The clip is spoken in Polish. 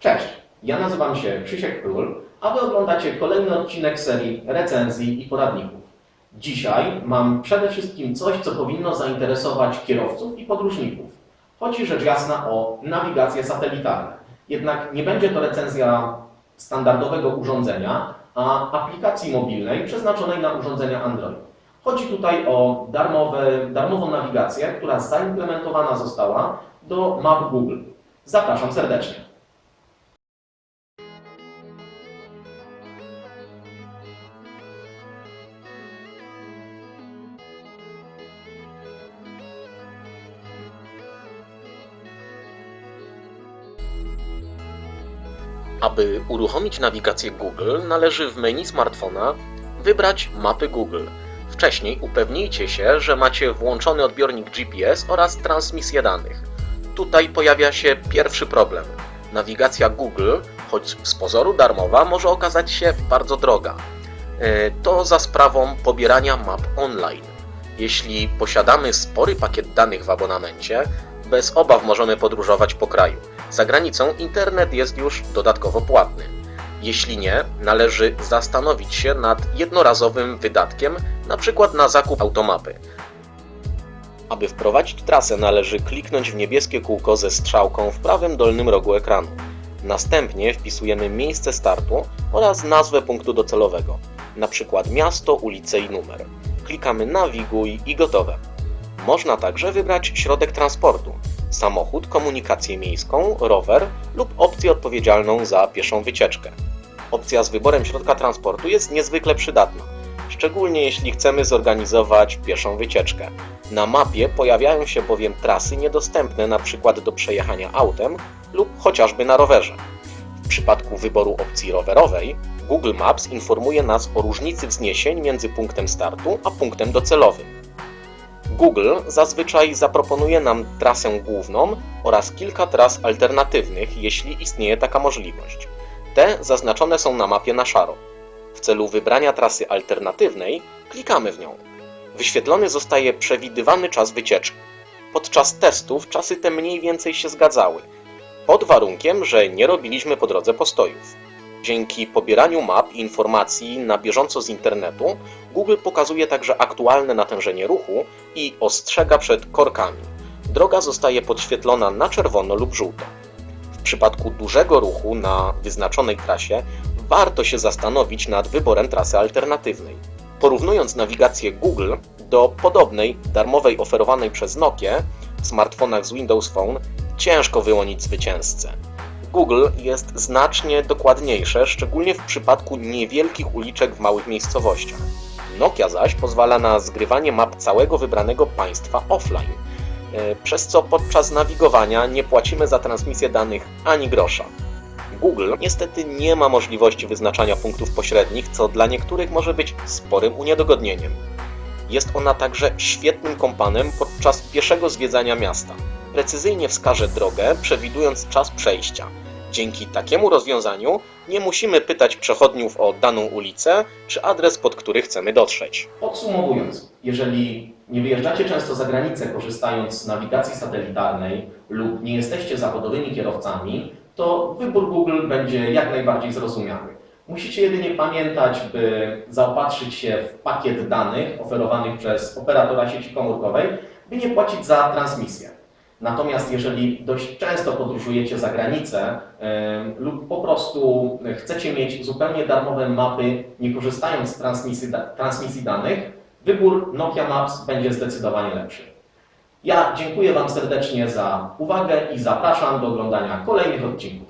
Cześć, ja nazywam się Krzysiek Król, a Wy oglądacie kolejny odcinek serii recenzji i poradników. Dzisiaj mam przede wszystkim coś, co powinno zainteresować kierowców i podróżników. Chodzi rzecz jasna o nawigację satelitarną. Jednak nie będzie to recenzja standardowego urządzenia, a aplikacji mobilnej przeznaczonej na urządzenia Android. Chodzi tutaj o darmową nawigację, która zaimplementowana została do map Google. Zapraszam serdecznie. Aby uruchomić nawigację Google, należy w menu smartfona wybrać mapy Google. Wcześniej upewnijcie się, że macie włączony odbiornik GPS oraz transmisję danych. Tutaj pojawia się pierwszy problem. Nawigacja Google, choć z pozoru darmowa, może okazać się bardzo droga. E, To za sprawą pobierania map online. Jeśli posiadamy spory pakiet danych w abonamencie, bez obaw możemy podróżować po kraju. Za granicą internet jest już dodatkowo płatny. Jeśli nie, należy zastanowić się nad jednorazowym wydatkiem, np. na zakup automapy. Aby wprowadzić trasę, należy kliknąć w niebieskie kółko ze strzałką w prawym dolnym rogu ekranu. Następnie wpisujemy miejsce startu oraz nazwę punktu docelowego, np. miasto, ulicę i numer. Klikamy nawiguj i gotowe. Można także wybrać środek transportu, samochód, komunikację miejską, rower lub opcję odpowiedzialną za pieszą wycieczkę. Opcja z wyborem środka transportu jest niezwykle przydatna, szczególnie jeśli chcemy zorganizować pieszą wycieczkę. Na mapie pojawiają się bowiem trasy niedostępne np. do przejechania autem lub chociażby na rowerze. W przypadku wyboru opcji rowerowej, Google Maps informuje nas o różnicy wzniesień między punktem startu a punktem docelowym. Google zazwyczaj zaproponuje nam trasę główną oraz kilka tras alternatywnych, jeśli istnieje taka możliwość. Te zaznaczone są na mapie na szaro. W celu wybrania trasy alternatywnej klikamy w nią. Wyświetlony zostaje przewidywany czas wycieczki. Podczas testów czasy te mniej więcej się zgadzały, pod warunkiem, że nie robiliśmy po drodze postojów. Dzięki pobieraniu map i informacji na bieżąco z internetu, Google pokazuje także aktualne natężenie ruchu i ostrzega przed korkami. Droga zostaje podświetlona na czerwono lub żółto. W przypadku dużego ruchu na wyznaczonej trasie warto się zastanowić nad wyborem trasy alternatywnej. Porównując nawigację Google do podobnej, darmowej oferowanej przez Nokia w smartfonach z Windows Phone, ciężko wyłonić zwycięzcę. Google jest znacznie dokładniejsze, szczególnie w przypadku niewielkich uliczek w małych miejscowościach. Nokia zaś pozwala na zgrywanie map całego wybranego państwa offline, e, przez co podczas nawigowania nie płacimy za transmisję danych ani grosza. Google niestety nie ma możliwości wyznaczania punktów pośrednich, co dla niektórych może być sporym uniedogodnieniem. Jest ona także świetnym kompanem podczas pieszego zwiedzania miasta. Precyzyjnie wskaże drogę, przewidując czas przejścia. Dzięki takiemu rozwiązaniu nie musimy pytać przechodniów o daną ulicę czy adres, pod który chcemy dotrzeć. Podsumowując, jeżeli nie wyjeżdżacie często za granicę korzystając z nawigacji satelitarnej lub nie jesteście zawodowymi kierowcami, to wybór Google będzie jak najbardziej zrozumiały. Musicie jedynie pamiętać, by zaopatrzyć się w pakiet danych oferowanych przez operatora sieci komórkowej, by nie płacić za transmisję. Natomiast jeżeli dość często podróżujecie za granicę lub po prostu chcecie mieć zupełnie darmowe mapy, nie korzystając z transmisji, transmisji danych, wybór Nokia Maps będzie zdecydowanie lepszy. Ja dziękuję Wam serdecznie za uwagę i zapraszam do oglądania kolejnych odcinków.